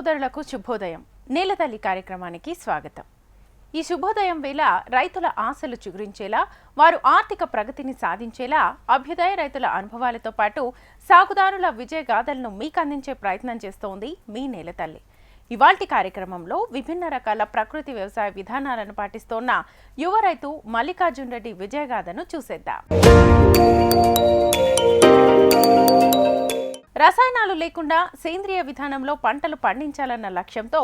సోదరులకు శుభోదయం. నేలతల్లి కార్యక్రమానికి స్వాగతం. ఈ శుభోదయం వేళ రైతుల ఆశలు చిగురించేలా వారు ఆర్థిక ప్రగతిని సాధించేలా అభ్యుదయ రైతుల అనుభవాలతో పాటు సాగుదారుల విజయ గాథలను మీకు అందించే ప్రయత్నం చేస్తోంది మీ నేలతల్లి. ఇవాల్టి కార్యక్రమంలో విభిన్న రకాల ప్రకృతి వ్యవసాయ విధానాలను పాటిస్తోన్న యువ రైతు మల్లికార్జున్ రెడ్డి విజయగాథను చూసేద్దాం. రసాయనాలు లేకుండా సేంద్రియ విధానంలో పంటలు పండించాలన్న లక్ష్యంతో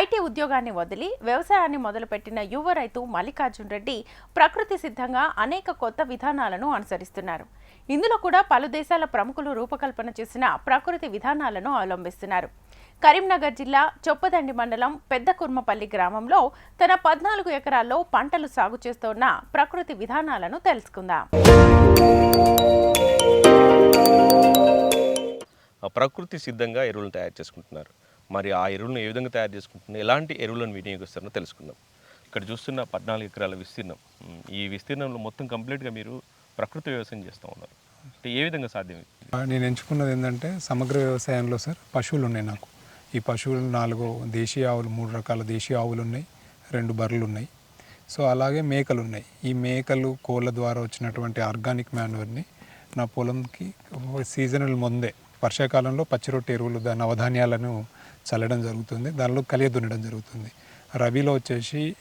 ఐటీ ఉద్యోగాన్ని వదిలి వ్యవసాయాన్ని మొదలుపెట్టిన యువ రైతు మల్లికార్జున్ రెడ్డి ప్రకృతి సిద్ధంగా అనేక కొత్త విధానాలను అనుసరిస్తున్నారు. ఇందులో కూడా పలు దేశాల ప్రముఖులు రూపకల్పన చేసిన ప్రకృతి విధానాలను అవలంబిస్తున్నారు. కరీంనగర్ జిల్లా చొప్పదండి మండలం పెద్ద కుర్మపల్లి గ్రామంలో తన పద్నాలుగు ఎకరాల్లో పంటలు సాగు చేస్తోన్న ప్రకృతి విధానాలను తెలుసుకుందాం. ప్రకృతి సిద్ధంగా ఎరువులను తయారు చేసుకుంటున్నారు. మరి ఆ ఎరువులను ఏ విధంగా తయారు చేసుకుంటున్నారు? ఎలాంటి ఎరువులను వినియోగిస్తారో తెలుసుకుందాం. ఇక్కడ చూస్తున్న పద్నాలుగు ఎకరాల విస్తీర్ణం. ఈ విస్తీర్ణంలో మొత్తం కంప్లీట్గా మీరు ప్రకృతి వ్యవసాయం చేస్తూ ఉన్నారు. అంటే ఏ విధంగా సాధ్యం? నేను ఎంచుకున్నది ఏంటంటే సమగ్ర వ్యవసాయంలో సార్ పశువులు ఉన్నాయి నాకు. ఈ పశువులు నాలుగు దేశీయ ఆవులు మూడు రకాల దేశీయ ఆవులు ఉన్నాయి రెండు బర్రెలు ఉన్నాయి సో అలాగే మేకలు ఉన్నాయి ఈ మేకలు కోళ్ళ ద్వారా వచ్చినటువంటి ఆర్గానిక్ మాన్యూర్ని నా పొలంకి సీజనల్ ముందే వర్షాకాలంలో పచ్చి రొట్టె ఎరువులు దా- నవధాన్యాలను చల్లడం జరుగుతుంది. దానిలో కలియ దున్నడం జరుగుతుంది. రబీలో వచ్చేసి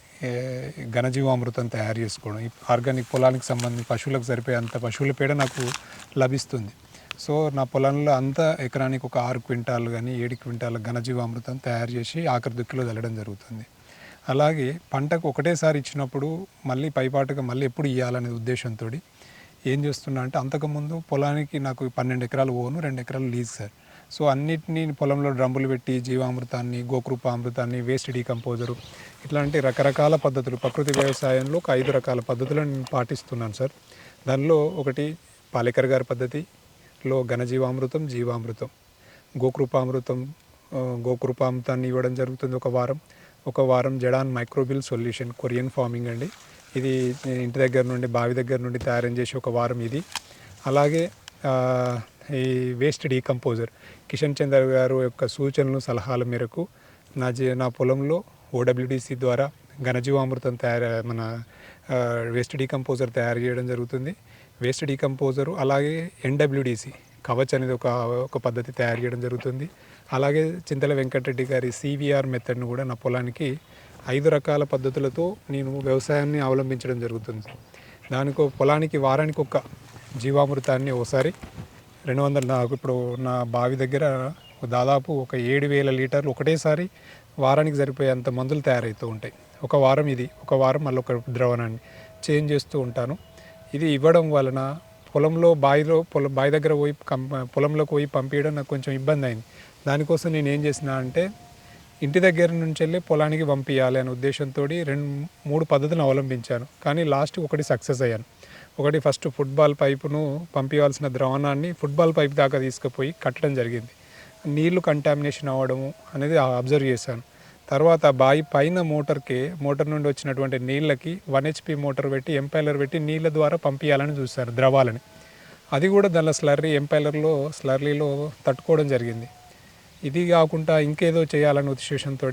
ఘనజీవామృతం తయారు చేసుకోవడం. ఈ ఆర్గానిక్ పొలానికి సంబంధించి పశువులకు సరిపోయే అంత పశువుల పేడ నాకు లభిస్తుంది. సో నా పొలంలో అంతా ఎకరానికి ఒక ఆరు క్వింటాలు కానీ ఏడు క్వింటాల ఘనజీవామృతం తయారు చేసి ఆఖరి దుక్కిలో చల్లడం జరుగుతుంది. అలాగే పంటకు ఒకటేసారి ఇచ్చినప్పుడు మళ్ళీ పైపాటుగా మళ్ళీ ఎప్పుడు ఇవ్వాలనే ఉద్దేశంతో ఏం చేస్తున్నా అంటే అంతకుముందు పొలానికి నాకు పన్నెండు ఎకరాలు ఓను రెండు ఎకరాలు లీజ్ సార్. సో అన్నిటినీ పొలంలో డ్రమ్ములు పెట్టి జీవామృతాన్ని గోకృపామృతాన్ని వేస్ట్ డీకంపోజరు ఇట్లాంటి రకరకాల పద్ధతులు ప్రకృతి వ్యవసాయంలో ఒక ఐదు రకాల పద్ధతులను నేను పాటిస్తున్నాను సార్. దానిలో ఒకటి పాలేకర్ గారి పద్ధతిలో ఘనజీవామృతం జీవామృతం. గోకృపామృతం గోకృపామృతాన్ని ఇవ్వడం జరుగుతుంది ఒక వారం. ఒక వారం జడాన్ మైక్రోబిల్ సొల్యూషన్ కొరియన్ ఫార్మింగ్ అండి. ఇది ఇంటి దగ్గర నుండి బావి దగ్గర నుండి తయారు చేసి ఒక వారం ఇది. అలాగే ఈ వేస్ట్ డీకంపోజర్. కిషన్ చంద్ర గారు యొక్క సూచనలు సలహాల మేరకు నా జీ నా పొలంలో ఓడబ్ల్యూడిసి ద్వారా ఘనజీవామృతం తయారు మన వేస్ట్ డీకంపోజర్ తయారు చేయడం జరుగుతుంది. వేస్ట్ డీకంపోజరు అలాగే ఎన్డబ్ల్యూడిసి కవచ్ అనేది ఒక ఒక పద్ధతి తయారు చేయడం జరుగుతుంది. అలాగే చింతల వెంకటరెడ్డి గారి సివిఆర్ మెథడ్ను కూడా నా పొలానికి ఐదు రకాల పద్ధతులతో నేను వ్యవసాయాన్ని అవలంబించడం జరుగుతుంది. దానికో పొలానికి వారానికి ఒక జీవామృతాన్ని ఒకసారి రెండు వందల నాకు ఇప్పుడు నా బావి దగ్గర దాదాపు ఒక ఏడు వేల లీటర్లు ఒకటేసారి వారానికి సరిపోయేంత మందులు తయారవుతూ ఉంటాయి. ఒక వారం ఇది ఒక వారం మళ్ళీ ఒక ద్రవణాన్ని చేంజ్ చేస్తూ ఉంటాను. ఇది ఇవ్వడం వలన పొలంలో బావిలో పొలం బావి దగ్గర పోయి పొలంలోకి పోయి పంపించడం నాకు కొంచెం ఇబ్బంది అయింది దానికోసం నేను ఏం చేసిన అంటే ఇంటి దగ్గర నుంచి వెళ్ళి పొలానికి పంపించాలి అనే ఉద్దేశంతో రెండు మూడు పద్ధతులను అవలంబించాను. కానీ లాస్ట్ ఒకటి సక్సెస్ అయ్యాను. ఒకటి ఫస్ట్ ఫుట్బాల్ పైపును పంపించాల్సిన ద్రవణాన్ని ఫుట్బాల్ పైప్ దాకా తీసుకుపోయి కట్టడం జరిగింది. నీళ్ళు కంటామినేషన్ అవ్వడము అనేది అబ్జర్వ్ చేశాను. తర్వాత బావి పైన మోటార్కి మోటార్ నుండి వచ్చినటువంటి నీళ్ళకి వన్ హెచ్పి మోటార్ పెట్టి ఎంపైలర్ పెట్టి నీళ్ళ ద్వారా పంపించాలని చూశారు ద్రవాలని. అది కూడా దానిలో స్లర్రీ ఎంపైలర్లో స్లర్రీలో తట్టుకోవడం జరిగింది. ఇది కాకుండా ఇంకేదో చేయాలనే ఉద్దేశంతో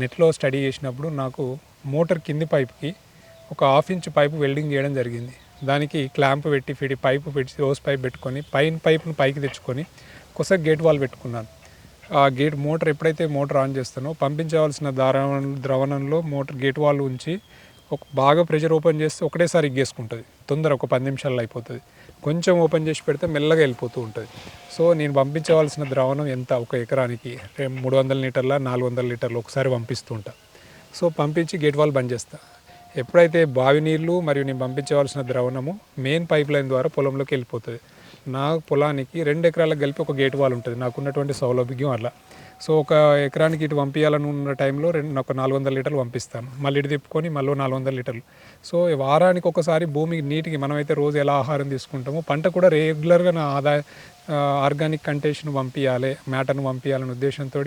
నెట్లో స్టడీ చేసినప్పుడు నాకు మోటార్ కింది పైప్కి ఒక హాఫ్ ఇంచ్ పైపు వెల్డింగ్ చేయడం జరిగింది. దానికి క్లాంప్ పెట్టి ఫిడి పైపు పెట్టి రోజ్ పైప్ పెట్టుకొని పైన పైపును పైకి తెచ్చుకొని కొస గేట్ వాల్ పెట్టుకున్నాను. ఆ గేట్ మోటార్ ఎప్పుడైతే మోటార్ ఆన్ చేస్తానో పంపించవలసిన ద్రవ ద్రవణంలో మోటార్ గేట్ వాల్ ఉంచి ఒక బాగా ప్రెషర్ ఓపెన్ చేస్తే ఒకటేసారి ఎగ్గేసుకుంటుంది తొందర ఒక పది నిమిషాల్లో అయిపోతుంది. కొంచెం ఓపెన్ చేసి పెడితే మెల్లగా వెళ్ళిపోతూ ఉంటుంది. సో నేను పంపించవలసిన ద్రావణం ఎంత? ఒక ఎకరానికి మూడు వందల లీటర్ల నాలుగు వందల లీటర్లు ఒకసారి పంపిస్తూ ఉంటా. సో పంపించి గేట్ వాల్ బంద్ చేస్తా. ఎప్పుడైతే బావి నీళ్ళు మరియు నేను పంపించవలసిన ద్రవణము మెయిన్ పైప్ లైన్ ద్వారా పొలంలోకి వెళ్ళిపోతుంది. నా పొలానికి రెండు ఎకరాలకు కలిపి ఒక గేట్ వాల్ ఉంటుంది. నాకున్నటువంటి సౌలభ్యం అలా సో ఒక ఎకరానికి ఇటు పంపించాలని ఉన్న టైంలో రెండు ఒక నాలుగు వందల లీటర్లు పంపిస్తాను. మళ్ళీ ఇటు తిప్పుకొని మళ్ళీ నాలుగు వందల లీటర్లు. సో వారానికి ఒకసారి భూమికి నీటికి మనమైతే రోజు ఎలా ఆహారం తీసుకుంటామో పంట కూడా రెగ్యులర్గా నా ఆదాయ ఆర్గానిక్ కంటేషన్ పంపించాలి మ్యాటర్ను పంపించాలనే ఉద్దేశంతో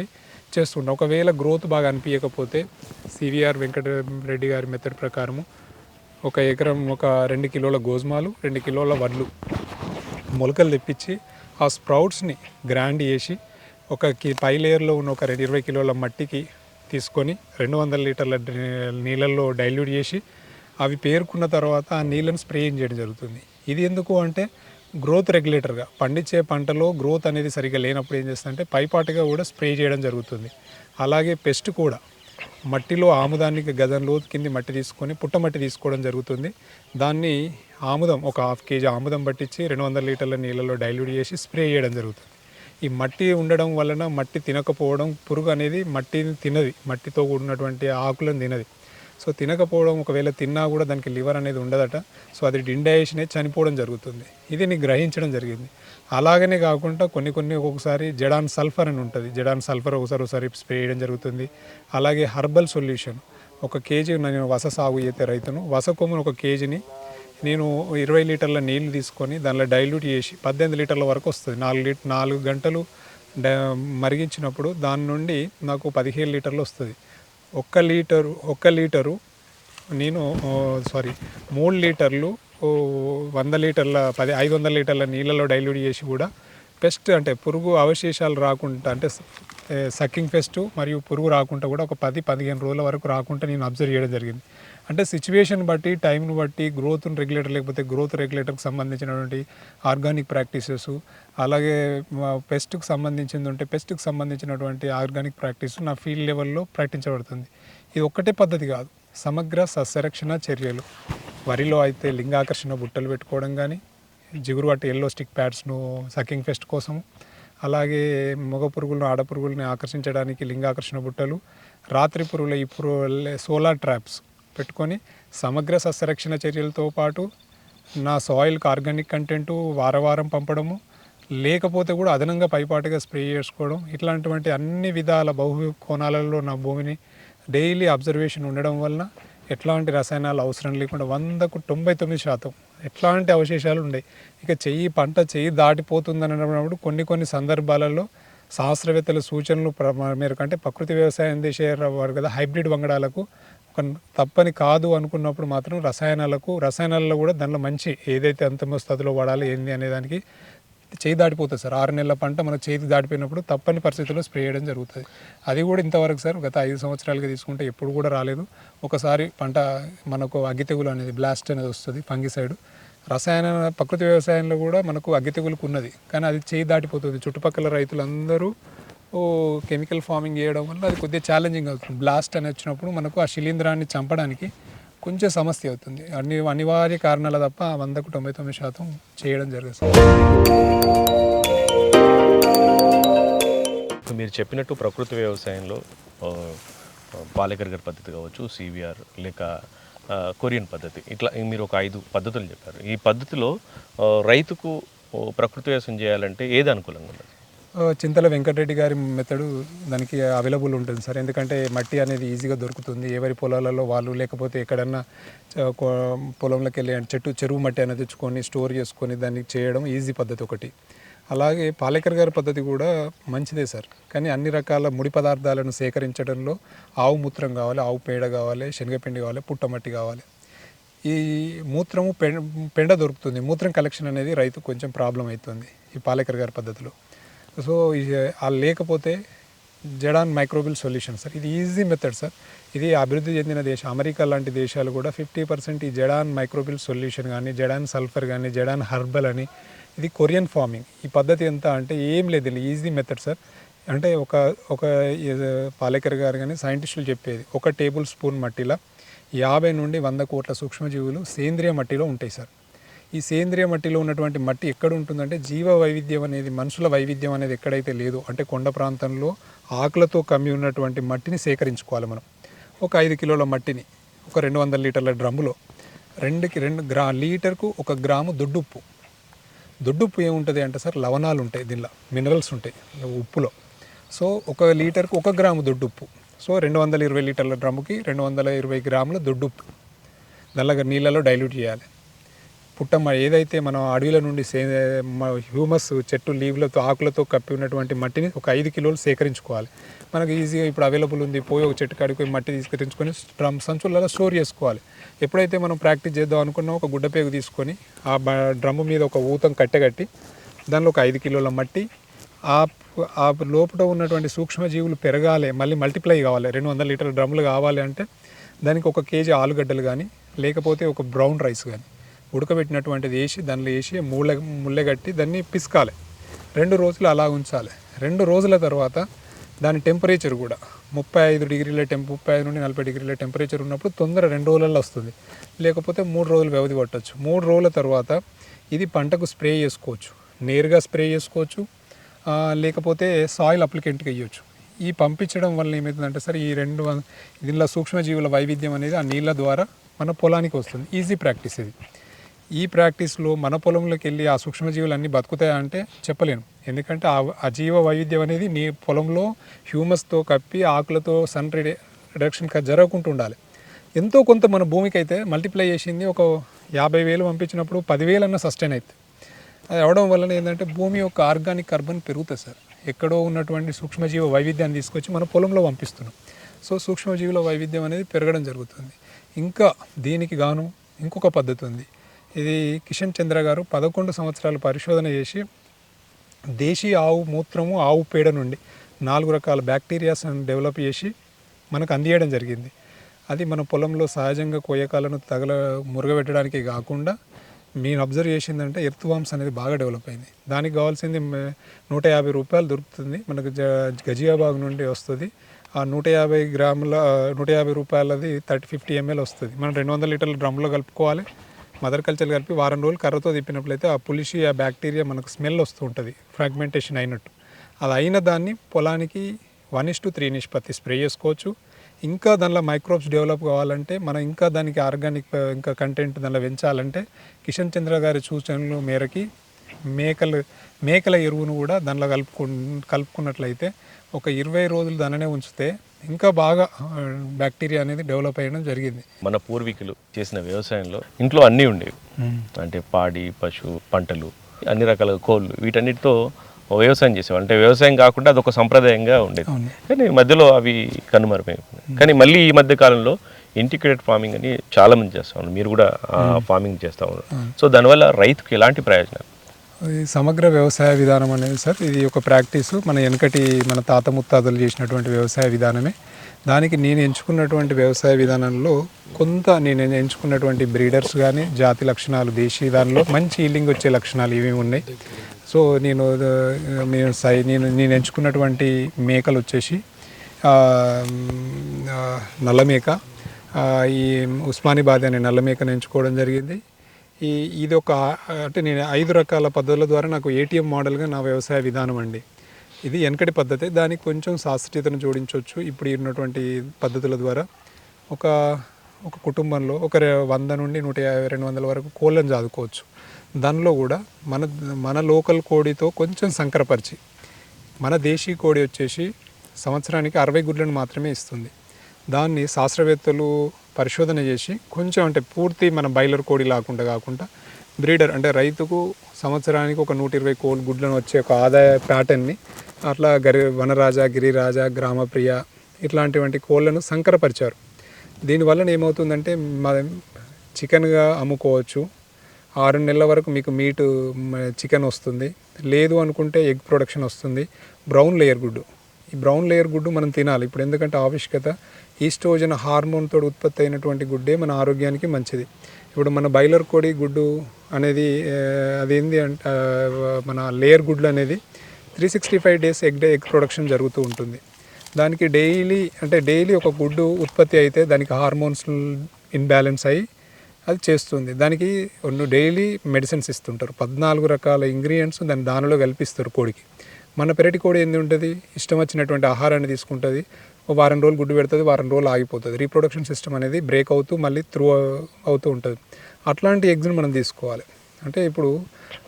చేస్తుంటాం. ఒకవేళ గ్రోత్ బాగా అనిపించకపోతే సివిఆర్ వెంకటరెడ్డి గారి మెథడ్ ప్రకారము ఒక ఎకరం ఒక రెండు కిలోల గోధుమలు రెండు కిలోల వడ్లు మొలకలు తెప్పించి ఆ స్ప్రౌట్స్ని గ్రైండ్ చేసి ఒక కి పై లేయర్లో ఉన్న ఒక రెండు ఇరవై కిలోల మట్టికి తీసుకొని రెండు వందల లీటర్ల నీళ్ళల్లో డైల్యూట్ చేసి అవి పేరుకున్న తర్వాత ఆ నీళ్ళని స్ప్రే చేయడం జరుగుతుంది. ఇది ఎందుకు అంటే గ్రోత్ రెగ్యులేటర్గా పండించే పంటలో గ్రోత్ అనేది సరిగ్గా లేనప్పుడు ఏం చేస్తుందంటే పైపాటుగా కూడా స్ప్రే చేయడం జరుగుతుంది. అలాగే పెస్ట్ కూడా మట్టిలో ఆముదానికి గజం లోతు కింది మట్టి తీసుకొని పుట్టమట్టి తీసుకోవడం జరుగుతుంది. దాన్ని ఆముదం ఒక హాఫ్ కేజీ ఆముదం పట్టించి రెండు వందల లీటర్ల నీళ్ళలో డైల్యూట్ చేసి స్ప్రే చేయడం జరుగుతుంది. ఈ మట్టి ఉండడం వలన మట్టి తినకపోవడం పురుగు అనేది మట్టిని తినది మట్టితో కూడినటువంటి ఆకులను తినది. సో తినకపోవడం ఒకవేళ తిన్నా కూడా దానికి లివర్ అనేది ఉండదట. సో అది ఇండైజెషన్ చనిపోవడం జరుగుతుంది. ఇది నీకు గ్రహించడం జరిగింది. అలాగనే కాకుండా కొన్ని కొన్ని ఒక్కొక్కసారి జడాన్ సల్ఫర్ అని ఉంటుంది. జడాన్ సల్ఫర్ ఒకసారి ఒకసారి స్ప్రే చేయడం జరుగుతుంది. అలాగే హర్బల్ సొల్యూషన్. ఒక కేజీ నేను వస సాగు చేసే రైతును వస కొమ్మును ఒక కేజీని నేను ఇరవై లీటర్ల నీళ్ళు తీసుకొని దానిలో డైల్యూట్ చేసి పద్దెనిమిది లీటర్ల వరకు వస్తుంది. నాలుగు లీటర్ నాలుగు గంటలు డ- మరిగించినప్పుడు దాని నుండి నాకు పదిహేను లీటర్లు వస్తుంది. ఒక్క లీటరు ఒక్క లీటరు నేను సారీ మూడు లీటర్లు వంద లీటర్ల పది ఐదు వందల లీటర్ల నీళ్ళలో డైల్యూట్ చేసి కూడా పెస్ట్ అంటే పురుగు అవశేషాలు రాకుండా అంటే సకింగ్ పెస్ట్ మరియు పురుగు రాకుండా కూడా ఒక పది పదిహేను రోజుల వరకు రాకుండా నేను అబ్జర్వ్ చేయడం జరిగింది. అంటే సిచ్యువేషన్ బట్టి టైంను బట్టి గ్రోత్ రెగ్యులేటర్ లేకపోతే గ్రోత్ రెగ్యులేటర్కి సంబంధించినటువంటి ఆర్గానిక్ ప్రాక్టీసెస్ అలాగే పెస్ట్కి సంబంధించింది ఉంటే పెస్ట్కి సంబంధించినటువంటి ఆర్గానిక్ ప్రాక్టీస్ నా ఫీల్డ్ లెవెల్లో ప్రకటించబడుతుంది. ఇది ఒక్కటే పద్ధతి కాదు. సమగ్ర సస్యరక్షణ చర్యలు. వరిలో అయితే లింగాకర్షణ బుట్టలు పెట్టుకోవడం కానీ జిగురు వాటి ఎల్లో స్టిక్ ప్యాడ్స్ను సకింగ్ ఫెస్ట్ కోసం అలాగే మగ పురుగులను ఆడపురుగుల్ని ఆకర్షించడానికి లింగాకర్షణ బుట్టలు రాత్రి పురుగుల ఈ పురుగు సోలార్ ట్రాప్స్ పెట్టుకొని సమగ్ర సస్యరక్షణ చర్యలతో పాటు నా సాయిల్కి ఆర్గానిక్ కంటెంటు వారం వారం పంపడము లేకపోతే కూడా అదనంగా పైపాటుగా స్ప్రే చేసుకోవడం ఇట్లాంటివంటి అన్ని విధాల బహు కోణాలలో నా భూమిని డైలీ అబ్జర్వేషన్ ఉండడం వలన ఎట్లాంటి రసాయనాలు అవసరం లేకుండా వందకు తొంభై తొమ్మిది శాతం ఎట్లాంటి అవశేషాలు ఉన్నాయి ఇక చెయ్యి పంట చెయ్యి దాటిపోతుందని అన్నప్పుడు కొన్ని కొన్ని సందర్భాలలో శాస్త్రవేత్తల సూచనలు ప్ర- మేరకు అంటే ప్రకృతి వ్యవసాయం చేసేవారు కదా హైబ్రిడ్ వంగడాలకు తప్పని తప్పని కాదు అనుకున్నప్పుడు మాత్రం రసాయనాలకు రసాయనాలలో కూడా దానిలో మంచి ఏదైతే అంత మోస్తాదులో వాడాలి ఏంది అనే దానికి చేయి దాటిపోతుంది సార్. ఆరు నెలల పంట మనకు చేతి దాటిపోయినప్పుడు తప్పని పరిస్థితుల్లో స్ప్రే చేయడం జరుగుతుంది. అది కూడా ఇంతవరకు సార్ గత ఐదు సంవత్సరాలుగా తీసుకుంటే ఎప్పుడు కూడా రాలేదు. ఒకసారి పంట మనకు అగ్గి తెగులు అనేది బ్లాస్ట్ అనేది వస్తుంది ఫంగిసైడ్. రసాయన ప్రకృతి వ్యవసాయంలో కూడా మనకు అగ్గి తెగులుకు ఉన్నది. కానీ అది చేయి దాటిపోతుంది. చుట్టుపక్కల రైతులందరూ కెమికల్ ఫార్మింగ్ చేయడం వల్ల అది కొద్దిగా ఛాలెంజింగ్ అవుతుంది. బ్లాస్ట్ అని వచ్చినప్పుడు మనకు ఆ శిలీంధ్రాన్ని చంపడానికి కొంచెం సమస్య అవుతుంది. అన్ని అనివార్య కారణాల తప్ప వందకు తొంభై తొమ్మిది శాతం చేయడం జరుగుతుంది మీరు చెప్పినట్టు ప్రకృతి వ్యవసాయంలో ఆ, గారి పద్ధతి కావచ్చు సివిఆర్ లేక కొరియన్ పద్ధతి. ఇట్లా మీరు ఒక ఐదు పద్ధతులు చెప్పారు. ఈ పద్ధతిలో రైతుకు ప్రకృతి వ్యవసాయం చేయాలంటే ఏది అనుకూలంగా ఉండదు చింతల వెంకటరెడ్డి గారి మెథడు దానికి అవైలబుల్ ఉంటుంది సార్. ఎందుకంటే మట్టి అనేది ఈజీగా దొరుకుతుంది. ఎవరి పొలాలలో వాళ్ళు లేకపోతే ఎక్కడన్నా పొలంలోకి వెళ్ళి చెట్టు చెరువు మట్టి అనేది తెచ్చుకొని స్టోర్ చేసుకొని దాన్ని చేయడం ఈజీ పద్ధతి ఒకటి. అలాగే పాలేకర్ గారి పద్ధతి కూడా మంచిదే సార్. కానీ అన్ని రకాల ముడి పదార్థాలను సేకరించడంలో ఆవు మూత్రం కావాలి ఆవు పేడ కావాలి శనగపిండి కావాలి పుట్టమట్టి కావాలి. ఈ మూత్రము పెండ దొరుకుతుంది. మూత్రం కలెక్షన్ అనేది రైతు కొంచెం ప్రాబ్లం అవుతుంది ఈ పాలేకర్ గారి పద్ధతిలో. సో ఆ లేకపోతే జడాన్ మైక్రోబిల్ సొల్యూషన్ సార్. ఇది ఈజీ మెథడ్ సార్. ఇది అభివృద్ధి చెందిన దేశం. అమెరికా లాంటి దేశాలు కూడా ఫిఫ్టీ పర్సెంట్ ఈ జడాన్ మైక్రోబిల్ సొల్యూషన్ కానీ జడాన్ సల్ఫర్ కానీ జడాన్ హర్బల్ అని ఇది కొరియన్ ఫార్మింగ్. ఈ పద్ధతి ఎంత అంటే ఏం లేదు ఈజీ మెథడ్ సార్. అంటే ఒక ఒక పాలేకర్ గారు కానీ సైంటిస్టులు చెప్పేది. ఒక టేబుల్ స్పూన్ మట్టిలో యాభై నుండి వంద కోట్ల సూక్ష్మజీవులు సేంద్రియ మట్టిలో ఉంటాయి సార్. ఈ సేంద్రియ మట్టిలో ఉన్నటువంటి మట్టి ఎక్కడ ఉంటుందంటే జీవ వైవిధ్యం అనేది మనుషుల వైవిధ్యం అనేది ఎక్కడైతే లేదు అంటే కొండ ప్రాంతంలో ఆకులతో కమ్మి ఉన్నటువంటి మట్టిని సేకరించుకోవాలి మనం. ఒక ఐదు కిలోల మట్టిని ఒక రెండు వందల లీటర్ల డ్రమ్ములో రెండుకి రెండు గ్రా లీటర్కు ఒక గ్రాము దొడ్డుప్పు. దొడ్డుప్పు ఏముంటుంది అంటే సార్ లవణాలు ఉంటాయి దీనిలో మినరల్స్ ఉంటాయి ఉప్పులో. సో ఒక లీటర్కు ఒక గ్రాము దొడ్డుప్పు. సో రెండు వందల ఇరవై లీటర్ల డ్రమ్ముకి రెండు వందల ఇరవై గ్రాముల దొడ్డుప్పు. నల్లగా నీళ్ళలో డైల్యూట్ చేయాలి. పుట్టమ్మ ఏదైతే మనం అడవిల నుండి సే హ్యూమస్ చెట్టు లీవ్లతో ఆకులతో కప్పి ఉన్నటువంటి మట్టిని ఒక ఐదు కిలోలు సేకరించుకోవాలి. మనకు ఈజీగా ఇప్పుడు అవైలబుల్ ఉంది పోయి ఒక చెట్టు కాడికి పోయి మట్టి తీసుకొచ్చుకొని డ్రమ్ సంచులలో స్టోర్ చేసుకోవాలి. ఎప్పుడైతే మనం ప్రాక్టీస్ చేద్దాం అనుకున్నా ఒక గుడ్డపేగు తీసుకొని ఆ డ్రమ్ము మీద ఒక ఊతం కట్టెగట్టి దానిలో ఒక ఐదు కిలోల మట్టి ఆ ఆ లోపల ఉన్నటువంటి సూక్ష్మజీవులు పెరగాలి మళ్ళీ మల్టిప్లై కావాలి. రెండు వందల లీటర్ల డ్రమ్ములు కావాలి అంటే దానికి ఒక కేజీ ఆలుగడ్డలు కానీ లేకపోతే ఒక బ్రౌన్ రైస్ కానీ ఉడకబెట్టినటువంటిది వేసి దానిలో వేసి మూల ముల్లెగట్టి దాన్ని పిసకాలి. రెండు రోజులు అలా ఉంచాలి. రెండు రోజుల తర్వాత దాని టెంపరేచర్ కూడా ముప్పై ఐదు డిగ్రీల టెంప్ ముప్పై ఐదు నుండి నలభై డిగ్రీల టెంపరేచర్ ఉన్నప్పుడు తొందర రెండు రోజులలో వస్తుంది. లేకపోతే మూడు రోజులు వ్యవధి పట్టవచ్చు మూడు రోజుల తర్వాత ఇది పంటకు స్ప్రే చేసుకోవచ్చు. నేరుగా స్ప్రే చేసుకోవచ్చు. లేకపోతే సాయిల్ అప్లికెంట్కి ఇవ్వచ్చు ఈ పంపించడం వల్ల ఏమవుతుందంటే సార్ ఈ రెండు దీనిలో సూక్ష్మజీవుల వైవిధ్యం అనేది ఆ నీళ్ళ ద్వారా మన పొలానికి వస్తుంది. ఈజీ ప్రాక్టీస్ ఇది. ఈ ప్రాక్టీస్లో మన పొలంలోకి వెళ్ళి ఆ సూక్ష్మజీవులు అన్నీ బతుకుతాయా అంటే చెప్పలేను. ఎందుకంటే ఆ జీవ వైవిధ్యం అనేది నీ పొలంలో హ్యూమస్తో కప్పి ఆకులతో సన్ రిడక్షన్ జరగకుండా ఉండాలి. ఎంతో కొంత మన భూమికి అయితే మల్టిప్లై చేసింది ఒక యాభై వేలు పంపించినప్పుడు పదివేలు అన్న సస్టైన్ అవుతుంది అది అవడం వలన ఏంటంటే భూమి యొక్క ఆర్గానిక్ కార్బన్ పెరుగుతుంది సార్. ఎక్కడో ఉన్నటువంటి సూక్ష్మజీవ వైవిధ్యాన్ని తీసుకొచ్చి మన పొలంలో పంపిస్తున్నాం. సో సూక్ష్మజీవుల వైవిధ్యం అనేది పెరగడం జరుగుతుంది. ఇంకా దీనికి గాను ఇంకొక పద్ధతి ఉంది. ఇది కిషన్ చంద్ర గారు పదకొండు సంవత్సరాలు పరిశోధన చేసి దేశీ ఆవు మూత్రము ఆవు పేడ నుండి నాలుగు రకాల బ్యాక్టీరియాస్ డెవలప్ చేసి మనకు అందియడం జరిగింది. అది మన పొలంలో సహజంగా కోయకాలను తగల మురగబెట్టడానికి కాకుండా నేను అబ్జర్వ్ చేసిందంటే ఎర్త్ వామ్స్ అనేది బాగా డెవలప్ అయింది. దానికి కావాల్సింది నూట యాభై రూపాయలు దొరుకుతుంది. మనకు జ గజియాబాగ్ నుండి వస్తుంది. ఆ నూట యాభై గ్రాముల నూట యాభై రూపాయలది థర్టీ ఫిఫ్టీ ఎంఎల్ వస్తుంది. మనం రెండు వందల లీటర్ల డ్రమ్లో కలుపుకోవాలి. మదర్ కల్చర్ కలిపి వారం రోజులు కర్రతో తిప్పినట్లయితే ఆ పులిషి ఆ బ్యాక్టీరియా మనకు స్మెల్ వస్తూ ఉంటుంది ఫ్రాగ్మెంటేషన్ అయినట్టు. అది అయిన దాన్ని పొలానికి వన్ ఇస్ టు త్రీ నిష్పత్తి స్ప్రే చేసుకోవచ్చు. ఇంకా దానిలో మైక్రోబ్స్ డెవలప్ కావాలంటే మనం ఇంకా దానికి ఆర్గానిక్ ఇంకా కంటెంట్ దానిలో పెంచాలంటే కిషన్ చంద్ర గారి సూచనల మేరకి మేకలు మేకల ఎరువును కూడా దానిలో కలుపుకు కలుపుకున్నట్లయితే ఒక ఇరవై రోజులు దానినే ఉంచితే ఇంకా బాగా బ్యాక్టీరియా అనేది డెవలప్ అయ్యడం జరిగింది. మన పూర్వీకులు చేసిన వ్యవసాయంలో ఇంట్లో అన్నీ ఉండేవి. అంటే పాడి పశు పంటలు అన్ని రకాల కోళ్ళు వీటన్నిటితో వ్యవసాయం చేసేవాళ్ళు. అంటే వ్యవసాయం కాకుండా అదొక సంప్రదాయంగా ఉండేది. కానీ మధ్యలో అవి కనుమరుపోయినాయి కానీ మళ్ళీ ఈ మధ్య కాలంలో ఇంటిగ్రేటెడ్ ఫార్మింగ్ అని చాలా మంది చేస్తా ఉన్నారు. మీరు కూడా ఫార్మింగ్ చేస్తా ఉన్నారు. సో దానివల్ల రైతుకు ఎలాంటి ప్రయోజనాలు? సమగ్ర వ్యవసాయ విధానం అనేది సార్ ఇది ఒక ప్రాక్టీసు. మన వెనకటి మన తాత ముత్తాతలు చేసినటువంటి వ్యవసాయ విధానమే. దానికి నేను ఎంచుకున్నటువంటి వ్యవసాయ విధానంలో కొంత నేను ఎంచుకున్నటువంటి బ్రీడర్స్ కానీ జాతి లక్షణాలు దేశీయ దానిలో మంచి ఈల్డింగ్ వచ్చే లక్షణాలు ఏమేమి ఉన్నాయి. సో నేను నేను సై నేను నేను ఎంచుకున్నటువంటి మేకలు వచ్చేసి నల్లమేక ఈ ఉస్మానిబాద్ అనే నల్లమేకను ఎంచుకోవడం జరిగింది. ఈ ఇది ఒక అంటే నేను ఐదు రకాల పద్ధతుల ద్వారా నాకు ఏటీఎం మోడల్గా నా వ్యవసాయ విధానం అండి. ఇది వెనకటి పద్ధతి దానికి కొంచెం శాస్త్రీయతను జోడించవచ్చు ఇప్పుడు ఉన్నటువంటి పద్ధతుల ద్వారా. ఒక ఒక కుటుంబంలో ఒక వంద నుండి నూట యాభై రెండు వందల వరకు కోళ్ళను చదువుకోవచ్చు దానిలో కూడా మన మన లోకల్ కోడితో కొంచెం సంకరపరిచి మన దేశీ కోడి వచ్చేసి సంవత్సరానికి అరవై గుడ్లను మాత్రమే ఇస్తుంది. దాన్ని శాస్త్రవేత్తలు పరిశోధన చేసి కొంచెం అంటే పూర్తి మన బయలర్ కోడి లాకుండా కాకుండా బ్రీడర్ అంటే రైతుకు సంవత్సరానికి ఒక నూట ఇరవై కోడి గుడ్లను వచ్చే ఒక ఆదాయ ప్యాటర్న్ని అట్లా గరి వనరాజా గిరిరాజా గ్రామప్రియ ఇట్లాంటివంటి కోళ్ళను సంకరపరిచారు. దీనివల్ల ఏమవుతుందంటే మా చికెన్గా అమ్ముకోవచ్చు. ఆరు నెలల వరకు మీకు మీటు చికెన్ వస్తుంది. లేదు అనుకుంటే ఎగ్ ప్రొడక్షన్ వస్తుంది. బ్రౌన్ లేయర్ గుడ్డు. ఈ బ్రౌన్ లేయర్ గుడ్డు మనం తినాలి. ఇప్పుడు ఎందుకంటే ఆవశ్యకత ఈస్ట్రోజన్ హార్మోన్తో ఉత్పత్తి అయినటువంటి గుడ్డే మన ఆరోగ్యానికి మంచిది. ఇప్పుడు మన బైలర్ కోడి గుడ్డు అనేది అదేంది అంటే మన లేయర్ గుడ్లు అనేది three sixty five days egg day egg production జరుగుతూ ఉంటుంది. దానికి డైలీ అంటే డైలీ ఒక గుడ్డు ఉత్పత్తి అయితే దానికి హార్మోన్స్ ఇన్బ్యాలెన్స్ అయ్యి అది చేస్తుంది. దానికి కొన్ని డైలీ మెడిసిన్స్ ఇస్తుంటారు. పద్నాలుగు రకాల ఇంగ్రీడియంట్స్ దాని దానిలో కల్పిస్తారు కోడికి. మన పెరటి కోడి ఏంది ఉంటుంది? ఇష్టం వచ్చినటువంటి ఆహారాన్ని తీసుకుంటుంది. వారం రోజులు గుడ్డు పెడుతుంది వారం రోజులు ఆగిపోతుంది. రీప్రొడక్షన్ సిస్టమ్ అనేది బ్రేక్ అవుతూ మళ్ళీ త్రూ అవుతూ ఉంటుంది. అట్లాంటి ఎగ్స్ని మనం తీసుకోవాలి. అంటే ఇప్పుడు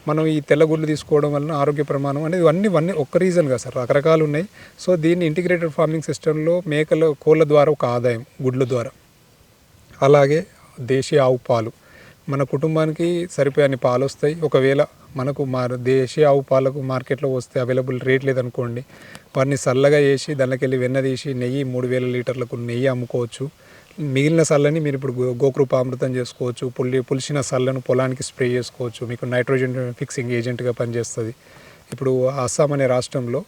మనం ఈ తెల్ల గుడ్లు తీసుకోవడం వలన ఆరోగ్య ప్రమాణం అనేది ఇవన్నీ ఇవన్నీ ఒక్క రీజన్ కాదు సార్. రకరకాలు ఉన్నాయి. సో దీన్ని ఇంటిగ్రేటెడ్ ఫార్మింగ్ సిస్టంలో మేకల కోళ్ళ ద్వారా ఒక ఆదాయం గుడ్ల ద్వారా. అలాగే దేశీయ ఆవు పాలు. మన కుటుంబానికి సరిపోయే పాలు వస్తాయి. ఒకవేళ మనకు మా దేశీయ ఆవు పాలకు మార్కెట్లో వస్తే అవైలబుల్ రేట్ లేదనుకోండి వాటిని సల్లగా చేసి దానికి వెళ్ళి వెన్న తీసి నెయ్యి మూడు వేల లీటర్లకు నెయ్యి అమ్ముకోవచ్చు. మిగిలిన సల్లని మీరు ఇప్పుడు గో- గోకృప అమృతం చేసుకోవచ్చు పుల్లి పులిసిన సల్లను పొలానికి స్ప్రే చేసుకోవచ్చు. మీకు నైట్రోజన్ ఫిక్సింగ్ ఏజెంట్గా పనిచేస్తుంది. ఇప్పుడు అస్సాం అనే రాష్ట్రంలో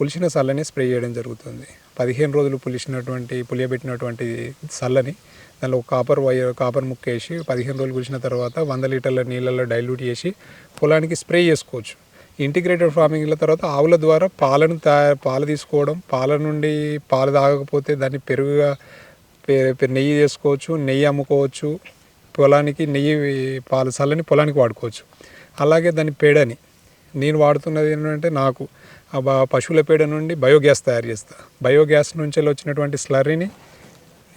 పులిసిన సల్లని స్ప్రే చేయడం జరుగుతుంది. పదిహేను రోజులు పులిసినటువంటి పులియబెట్టినటువంటి సల్లని దానిలో ఒక కాపర్ వైర్ కాపర్ ముక్కేసి పదిహేను రోజులు కురిసిన తర్వాత వంద లీటర్ల నీళ్ళల్లో డైల్యూట్ చేసి పొలానికి స్ప్రే చేసుకోవచ్చు. ఇంటిగ్రేటెడ్ ఫార్మింగ్ల తర్వాత ఆవుల ద్వారా పాలను తయారు పాలు తీసుకోవడం పాల నుండి పాలు తాగకపోతే దాన్ని పెరుగుగా నెయ్యి చేసుకోవచ్చు నెయ్యి అమ్ముకోవచ్చు పొలానికి నెయ్యి పాలు చల్లని పొలానికి వాడుకోవచ్చు. అలాగే దాని పేడని నేను వాడుతున్నది ఏంటంటే నాకు ఆ పశువుల పేడ నుండి బయోగ్యాస్ తయారు చేస్తా. బయోగ్యాస్ నుంచి వచ్చినటువంటి స్లర్రీని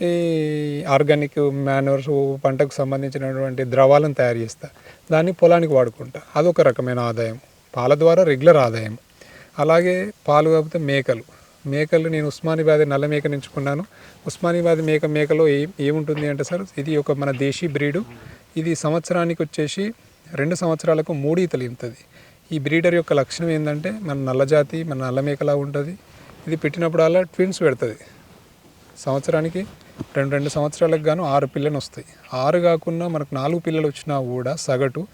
ఈ ఆర్గానిక్ మాన్యూర్స్ పంటకు సంబంధించినటువంటి ద్రవాలను తయారు చేస్తా. దాన్ని పొలానికి వాడుకుంటా. అదొక రకమైన ఆదాయం. పాల ద్వారా రెగ్యులర్ ఆదాయం. అలాగే పాలు కాకపోతే మేకలు. మేకలు నేను ఉస్మానిబాద్ నల్ల మేకను ఎంచుకున్నాను ఉస్మానిబాద్ మేక మేకలో ఏం ఏముంటుంది అంటే సార్ ఇది ఒక మన దేశీ బ్రీడు. ఇది సంవత్సరానికి వచ్చేసి రెండు సంవత్సరాలకు మూడు ఈతలు ఇంతది. ఈ బ్రీడర్ యొక్క లక్షణం ఏంటంటే మన నల్ల జాతి మన నల్ల మేకలా ఉంటుంది. ఇది పెట్టినప్పుడల్లా ట్విన్స్ పెడుతుంది. సంవత్సరానికి రెండు రెండు సంవత్సరాలకు గాను ఆరు పిల్లలు వస్తాయి. ఆరు కాకుండా మనకు నాలుగు పిల్లలు వచ్చినా కూడా సగటు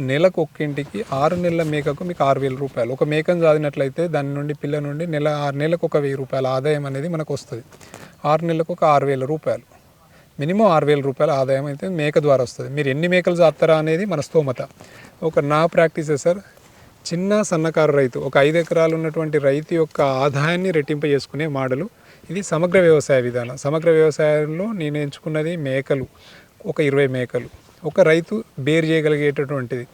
నెలకు ఒక్కింటికి ఆరు నెలల మేకకు మీకు ఆరు వేల రూపాయలు. ఒక మేకను చదివినట్లయితే దాని నుండి పిల్ల నుండి నెల ఆరు నెలలకు ఒక వెయ్యి రూపాయల ఆదాయం అనేది మనకు వస్తుంది. ఆరు నెలలకు ఒక ఆరు వేల రూపాయలు. మినిమం ఆరు వేల రూపాయల ఆదాయం అయితే మేక ద్వారా వస్తుంది. మీరు ఎన్ని మేకలు చేస్తారా అనేది మన స్తోమత. ఒక నా ప్రాక్టీసే సార్ చిన్న సన్నకారు రైతు ఒక ఐదు ఎకరాలు ఉన్నటువంటి రైతు యొక్క ఆదాయాన్ని రెట్టింప చేసుకునే మాడలు ఇది సమగ్ర వ్యవసాయ విధానం. సమగ్ర వ్యవసాయంలో నేను ఎంచుకున్నది మేకలు ఒక ఇరవై మేకలు. ఒక రైతు బేర్ చేయగలిగేటటువంటిది.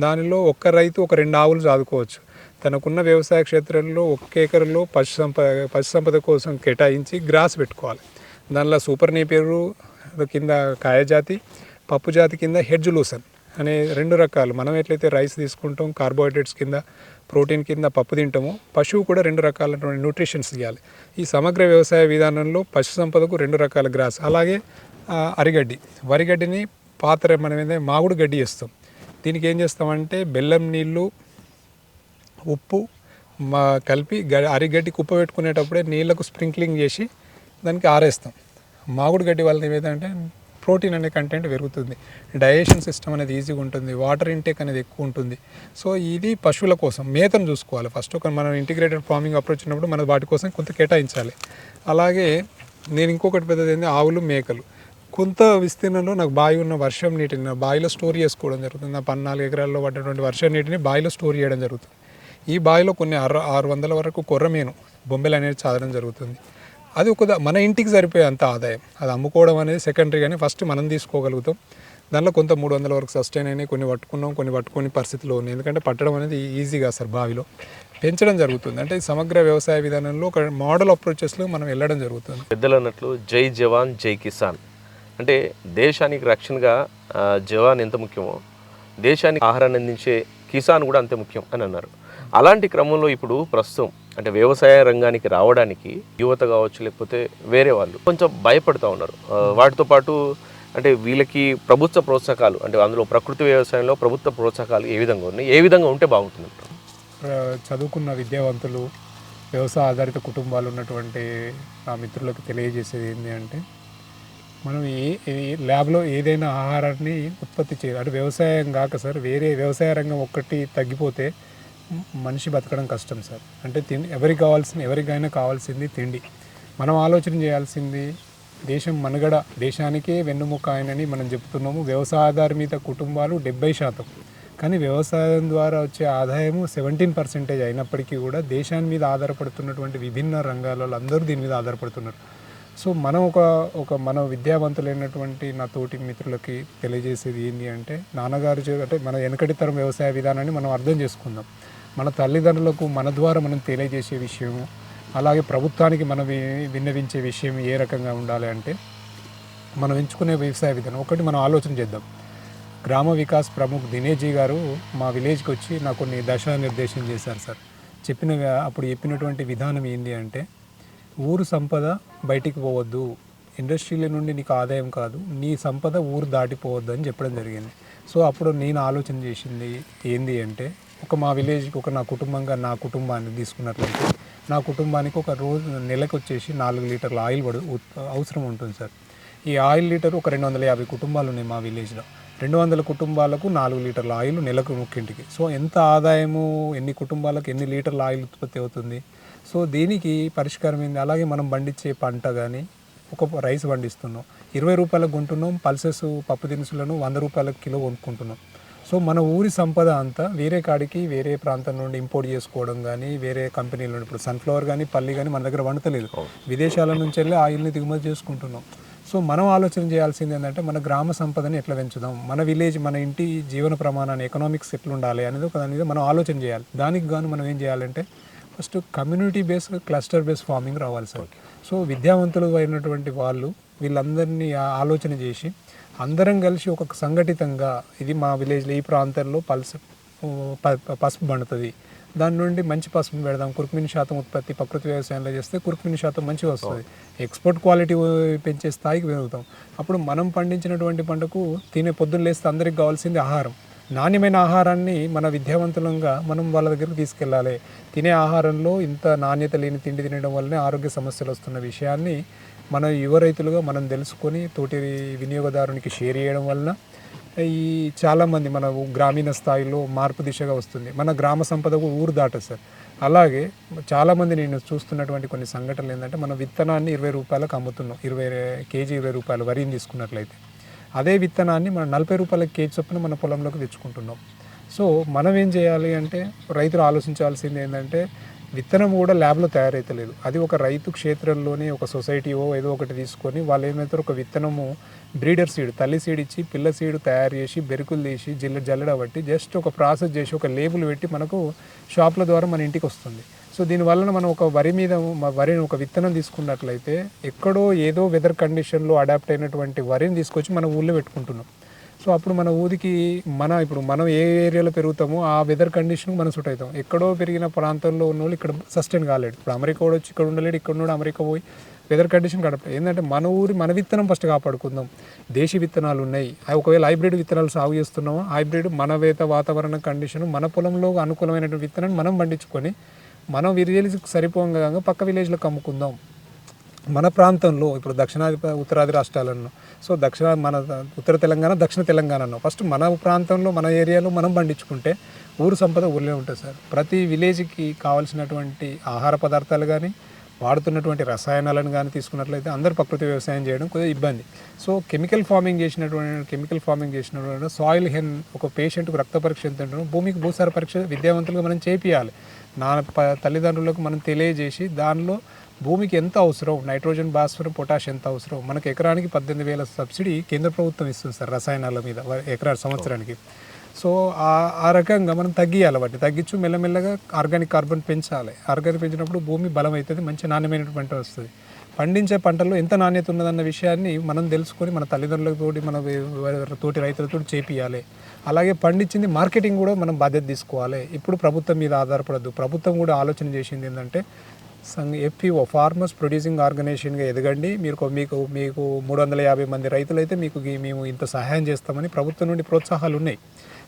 దానిలో ఒక్క రైతు ఒక రెండు ఆవులు సాదుకోవచ్చు. తనకున్న వ్యవసాయ క్షేత్రంలో ఒక్క ఎకరంలో పశు సంపద పశు సంపద కోసం కేటాయించి గ్రాస్ పెట్టుకోవాలి. దానిలో సూపర్ నేపేరు కింద కాయజాతి పప్పు జాతి కింద హెడ్జ్ లూసన్ అనే రెండు రకాలు. మనం ఎట్లయితే రైస్ తీసుకుంటాం కార్బోహైడ్రేట్స్ కింద ప్రోటీన్ కింద పప్పు తింటాము. పశువు కూడా రెండు రకాలైనటువంటి న్యూట్రిషన్స్ ఇవ్వాలి. ఈ సమగ్ర వ్యవసాయ విధానంలో పశు సంపదకు రెండు రకాల గ్రాస్. అలాగే అరిగడ్డి. వరిగడ్డిని పాత్ర మనం ఏంటంటే మాగుడు గడ్డి చేస్తాం. దీనికి ఏం చేస్తామంటే బెల్లం నీళ్ళు ఉప్పు మా కలిపి గ అరిగడ్డి కుప్ప పెట్టుకునేటప్పుడే నీళ్ళకు స్ప్రింక్లింగ్ చేసి దానికి ఆరేస్తాం. మాగుడు గడ్డి వల్ల ఏమైందంటే ప్రోటీన్ అనే కంటెంట్ పెరుగుతుంది. డైజెషన్ సిస్టమ్ అనేది ఈజీగా ఉంటుంది. వాటర్ ఇంటేక్ అనేది ఎక్కువ ఉంటుంది. సో ఇది పశువుల కోసం మేతను చూసుకోవాలి ఫస్ట్. ఒక మనం ఇంటిగ్రేటెడ్ ఫార్మింగ్ అప్రోచ్ ఉన్నప్పుడు మనం వాటి కోసం కొంత కేటాయించాలి. అలాగే నేను ఇంకొకటి పెద్దది ఏంటి ఆవులు మేకలు. కొంత విస్తీర్ణంలో నాకు బావి ఉన్న వర్షం నీటిని నా బావిలో స్టోర్ చేసుకోవడం జరుగుతుంది. నా పద్నాలుగు ఎకరాల్లో పడ్డటువంటి వర్షం నీటిని బావిలో స్టోర్ చేయడం జరుగుతుంది. ఈ బావిలో కొన్ని ఆరు ఆరు వందల వరకు కొర్రమీను బొంబెలు అనేది చాదడం జరుగుతుంది. అది ఒక మన ఇంటికి సరిపోయే అంత ఆదాయం. అది అమ్ముకోవడం అనేది సెకండరీ కానీ ఫస్ట్ మనం తీసుకోగలుగుతాం. దానిలో కొంత మూడు వందల వరకు సస్టైన్ అయినాయి కొన్ని పట్టుకున్నాం కొన్ని పట్టుకొని పరిస్థితిలో ఉన్నాయి. ఎందుకంటే పట్టడం అనేది ఈజీగా సార్ బావిలో. పెంచడం జరుగుతుంది. అంటే సమగ్ర వ్యవసాయ విధానంలో ఒక మోడల్ అప్రోచెస్లో మనం వెళ్ళడం జరుగుతుంది. పెద్దలు అన్నట్లు జై జవాన్ జై కిసాన్. అంటే దేశానికి రక్షణగా జవాన్ ఎంత ముఖ్యమో దేశానికి ఆహారాన్ని అందించే కిసాన్ కూడా అంతే ముఖ్యం అని అన్నారు. అలాంటి క్రమంలో ఇప్పుడు ప్రస్తుతం అంటే వ్యవసాయ రంగానికి రావడానికి యువత కావచ్చు లేకపోతే వేరే వాళ్ళు కొంచెం భయపడుతూ ఉన్నారు. వాటితో పాటు అంటే వీళ్ళకి ప్రభుత్వ ప్రోత్సాహకాలు అంటే అందులో ప్రకృతి వ్యవసాయంలో ప్రభుత్వ ప్రోత్సాహకాలు ఏ విధంగా ఉన్నాయి? ఏ విధంగా ఉంటే బాగుంటుంది? చదువుకున్న విద్యావంతులు వ్యవసాయ ఆధారిత కుటుంబాలు ఉన్నటువంటి నా మిత్రులకు తెలియజేసేది ఏంటి అంటే మనం ఏ ల్యాబ్లో ఏదైనా ఆహారాన్ని ఉత్పత్తి చేయాలి. అంటే వ్యవసాయం కాక సార్ వేరే వ్యవసాయ రంగం ఒక్కటి తగ్గిపోతే మనిషి బతకడం కష్టం సార్. అంటే తిండి ఎవరికి కావాల్సిన ఎవరికైనా కావాల్సింది తిండి. మనం ఆలోచన చేయాల్సింది దేశం మనుగడ దేశానికే వెన్నుముక ఆయనని మనం చెప్తున్నాము. వ్యవసాయ ఆధారిత కుటుంబాలు డెబ్బై శాతం. కానీ వ్యవసాయం ద్వారా వచ్చే ఆదాయము సెవెంటీన్ పర్సెంటేజ్ అయినప్పటికీ కూడా దేశాన్ని మీద ఆధారపడుతున్నటువంటి విభిన్న రంగాలలో అందరూ దీని మీద ఆధారపడుతున్నారు. సో మనం ఒక ఒక మన విద్యావంతులైనటువంటి నా తోటి మిత్రులకి తెలియజేసేది ఏంటి అంటే నాన్నగారు అంటే మన వెనకటి తరం వ్యవసాయ విధానాన్ని మనం అర్థం చేసుకుందాం. మన తల్లిదండ్రులకు మన ద్వారా మనం తెలియజేసే విషయము అలాగే ప్రభుత్వానికి మనం విన్నవించే విషయం ఏ రకంగా ఉండాలి అంటే మనం ఎంచుకునే వ్యవసాయ విధానం. ఒకటి మనం ఆలోచన చేద్దాం. గ్రామ వికాస్ ప్రముఖ్ దినేజీ గారు మా విలేజ్కి వచ్చి నాకు కొన్ని దశానిర్దేశం చేశారు సార్. చెప్పిన అప్పుడు చెప్పినటువంటి విధానం ఏంటి అంటే ఊరు సంపద బయటికి పోవద్దు. ఇండస్ట్రీల నుండి నీకు ఆదాయం కాదు. నీ సంపద ఊరు దాటిపోవద్దు అని చెప్పడం జరిగింది. సో అప్పుడు నేను ఆలోచన చేసింది ఏంది అంటే ఒక మా విలేజ్కి ఒక నా కుటుంబంగా నా కుటుంబాన్ని తీసుకున్నట్లయితే నా కుటుంబానికి ఒక రోజు నెలకు వచ్చేసి నాలుగు లీటర్ల ఆయిల్ పడు ఉత్- అవసరం ఉంటుంది సార్. ఈ ఆయిల్ లీటర్ ఒక రెండు వందల యాభై కుటుంబాలు ఉన్నాయి మా విలేజ్లో రెండు వందల కుటుంబాలకు నాలుగు లీటర్ల ఆయిల్ నెలకు ముక్కింటికి. సో ఎంత ఆదాయము ఎన్ని కుటుంబాలకు ఎన్ని లీటర్ల ఆయిల్ ఉత్పత్తి అవుతుంది? సో దీనికి పరిష్కారం ఏంది? అలాగే మనం పండించే పంట కానీ ఒక రైస్ పండిస్తున్నాం. ఇరవై రూపాయలకు కొంటున్నాం పల్సెస్ పప్పు దినుసులను వంద రూపాయలకు కిలో కొనుక్కుంటున్నాం. సో మన ఊరి సంపద అంతా వేరే కాడికి వేరే ప్రాంతం నుండి ఇంపోర్ట్ చేసుకోవడం కానీ వేరే కంపెనీల నుండి ఇప్పుడు సన్ఫ్లవర్ కానీ పల్లి కానీ మన దగ్గర వండతలేదు. విదేశాల నుంచి వెళ్ళి ఆయిల్ని దిగుమతి చేసుకుంటున్నాం. సో మనం ఆలోచన చేయాల్సింది ఏంటంటే మన గ్రామ సంపదని ఎట్లా పెంచుదాం? మన విలేజ్ మన ఇంటి జీవన ప్రమాణాన్ని ఎకనామిక్స్ ఎట్లా ఉండాలి అనేది ఒక దాని మీద మనం ఆలోచన చేయాలి. దానికి గాను మనం ఏం చేయాలంటే first community base cluster base farming రావాలి సార్. సో విద్యావంతులు అయినటువంటి వాళ్ళు వీళ్ళందరినీ ఆలోచన చేసి అందరం కలిసి ఒక సంఘటితంగా ఇది మా విలేజ్లో ఈ ప్రాంతంలో పల్స్ పసుపు పండుతుంది. దాని నుండి మంచి పసుపు పెడదాం. కురుకుమిని శాతం ఉత్పత్తి ప్రకృతి వ్యవసాయంలో చేస్తే కురుకుమిని శాతం మంచిగా వస్తుంది. ఎక్స్పోర్ట్ క్వాలిటీ పెంచే స్థాయికి పెరుగుతాం. అప్పుడు మనం పండించినటువంటి పంటకు తినే పొద్దున్న లేస్తే అందరికి కావాల్సింది ఆహారం. నాణ్యమైన ఆహారాన్ని మన విద్యావంతులంగా మనం వాళ్ళ దగ్గరికి తీసుకెళ్ళాలి. తినే ఆహారంలో ఇంత నాణ్యత లేని తిండి తినడం వల్లనే ఆరోగ్య సమస్యలు వస్తున్న విషయాన్ని మన యువ రైతులుగా మనం తెలుసుకొని తోటి వినియోగదారునికి షేర్ చేయడం వలన ఈ చాలామంది మన గ్రామీణ స్థాయిలో మార్పు దిశగా వస్తుంది. మన గ్రామ సంపదకు ఊరు దాటదు సార్. అలాగే చాలామంది నేను చూస్తున్నటువంటి కొన్ని సంఘటనలు ఏంటంటే మనం విత్తనాన్ని ఇరవై రూపాయలకు అమ్ముతున్నాం. ఇరవై కేజీ ఇరవై రూపాయలు వరిని తీసుకున్నట్లయితే. అదే విత్తనాన్ని మనం నలభై రూపాయల కేజీ చొప్పున మన పొలంలోకి తెచ్చుకుంటున్నాం. సో మనం ఏం చేయాలి అంటే రైతులు ఆలోచించాల్సింది ఏంటంటే విత్తనం కూడా ల్యాబ్లో తయారైతలేదు. అది ఒక రైతు క్షేత్రంలోనే ఒక సొసైటీయో ఏదో ఒకటి తీసుకొని వాళ్ళు ఏమవుతారు ఒక విత్తనము బ్రీడర్ సీడ్ తల్లి సీడ్ ఇచ్చి పిల్ల సీడ్ తయారు చేసి బెరుకులు తీసి జిల్ల జల్లడబట్టి జస్ట్ ఒక ప్రాసెస్ చేసి ఒక లేబుల్ పెట్టి మనకు షాప్ల ద్వారా మన ఇంటికి వస్తుంది. సో దీనివల్ల మనం ఒక వరి మీద వరిని ఒక విత్తనం తీసుకున్నట్లయితే ఎక్కడో ఏదో వెదర్ కండిషన్లో అడాప్ట్ అయినటువంటి వరిని తీసుకొచ్చి మన ఊళ్ళో పెట్టుకుంటున్నాం. సో అప్పుడు మన ఊరికి మన ఇప్పుడు మనం ఏ ఏరియాలో పెరుగుతామో ఆ వెదర్ కండిషన్కి మనం సూట్ అవుతాం. ఎక్కడో పెరిగిన ప్రాంతంలో ఉన్న వాళ్ళు ఇక్కడ సస్టైన్ కాలేడు. ఇప్పుడు అమెరికా కూడా వచ్చి ఇక్కడ ఉండలేడు ఇక్కడ నుండి అమెరికా పోయి వెదర్ కండిషన్ కడప ఏంటంటే మన ఊరి మన విత్తనం ఫస్ట్ కాపాడుకుందాం. దేశీ విత్తనాలు ఉన్నాయి. అవి ఒకవేళ హైబ్రిడ్ విత్తనాలు సాగు చేస్తున్నామో హైబ్రిడ్ మన వేత వాతావరణ కండిషన్ మన పొలంలో అనుకూలమైనటువంటి విత్తనాన్ని మనం పండించుకొని మనం విలేజ్కి సరిపోగా పక్క విలేజ్లకు అమ్ముకుందాం. మన ప్రాంతంలో ఇప్పుడు దక్షిణాది ఉత్తరాది రాష్ట్రాలను సో దక్షిణ మన ఉత్తర తెలంగాణ దక్షిణ తెలంగాణను ఫస్ట్ మన ప్రాంతంలో మన ఏరియాలో మనం పండించుకుంటే ఊరు సంపద ఊళ్ళో ఉంటుంది సార్. ప్రతి విలేజ్కి కావాల్సినటువంటి ఆహార పదార్థాలు కానీ వాడుతున్నటువంటి రసాయనాలను కానీ తీసుకున్నట్లయితే అందరు ప్రకృతి వ్యవసాయం చేయడం కొద్దిగా ఇబ్బంది. సో కెమికల్ ఫార్మింగ్ చేసినటువంటి కెమికల్ ఫార్మింగ్ చేసినటువంటి సాయిల్ హెన్ ఒక పేషెంట్కు రక్త పరీక్ష ఎంత ఉంటుందో భూమికి భూసార పరీక్ష విద్యావంతులుగా మనం చేపియాలి. నా ప- తల్లిదండ్రులకు మనం తెలియజేసి దానిలో భూమికి ఎంత అవసరం? నైట్రోజన్ భాస్వరం పొటాష్ ఎంత అవసరం? మనకు ఎకరానికి పద్దెనిమిది వేల సబ్సిడీ కేంద్ర ప్రభుత్వం ఇస్తుంది సార్ రసాయనాల మీద ఎకరా సంవత్సరానికి. సో ఆ ఆ రకంగా మనం తగ్గియాలి వాటిని. తగ్గించు మెల్లమెల్లగా ఆర్గానిక్ కార్బన్ పెంచాలి. ఆర్గానిక్ పెంచినప్పుడు భూమి బలం అవుతుంది మంచి నాణ్యమైనటువంటి పంట వస్తుంది. పండించే పంటల్లో ఎంత నాణ్యత ఉన్నదన్న విషయాన్ని మనం తెలుసుకొని మన తల్లిదండ్రులతోటి మన తోటి రైతులతో చేపియాలి అలాగే పండించింది మార్కెటింగ్ కూడా మనం బాధ్యత తీసుకోవాలి. ఇప్పుడు ప్రభుత్వం మీద ఆధారపడద్దు. ప్రభుత్వం కూడా ఆలోచన చేసింది ఏంటంటే సంఘ ఎఫ్పిఓ ఫార్మర్స్ ప్రొడ్యూసింగ్ ఆర్గనైజేషన్గా ఎదగండి. మీరు మీకు మీకు మూడు వందల యాభై మంది రైతులైతే మీకు మేము ఇంత సహాయం చేస్తామని ప్రభుత్వం నుండి ప్రోత్సాహాలు ఉన్నాయి.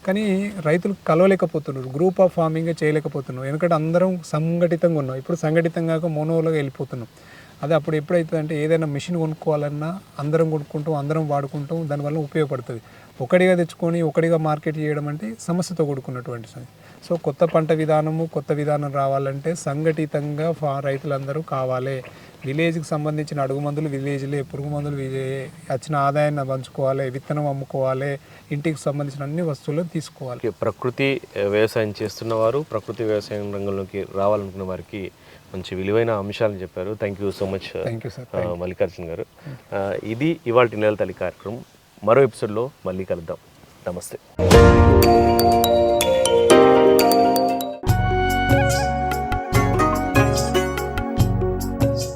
కానీ రైతులు కలవలేకపోతున్నారు. గ్రూప్ ఆఫ్ ఫార్మింగ్ చేయలేకపోతున్నారు. ఎందుకంటే అందరం సంఘటితంగా ఉన్నాం. ఇప్పుడు సంఘటితంగా మోనోలుగా వెళ్ళిపోతున్నాం. అదే అప్పుడు ఎప్పుడైతే అంటే ఏదైనా మిషన్ కొనుక్కోవాలన్నా అందరం కొనుక్కుంటాం అందరం వాడుకుంటాం దానివల్ల ఉపయోగపడుతుంది. ఒకటిగా తెచ్చుకొని ఒకటిగా మార్కెట్ చేయడం అంటే సమస్యతో కూడుకున్నటువంటి సో కొత్త పంట విధానము కొత్త విధానం రావాలంటే సంఘటితంగా ఫా రైతులందరూ కావాలి. విలేజ్కి సంబంధించిన అడుగు మందులు విలేజ్లే పురుగు మందులు వచ్చిన ఆదాయాన్ని పంచుకోవాలి విత్తనం అమ్ముకోవాలి ఇంటికి సంబంధించిన అన్ని వస్తువులు తీసుకోవాలి. ప్రకృతి వ్యవసాయం చేస్తున్న వారు ప్రకృతి వ్యవసాయం రంగంలోకి రావాలనుకున్న వారికి మంచి విలువైన అంశాలను చెప్పారు. Thank you so much Mallikarjun గారు. Uh, ఇది ఇవాళ నెల తల్లి కార్యక్రమం. మరో ఎపిసోడ్లో మళ్ళీ కలుద్దాం. నమస్తే.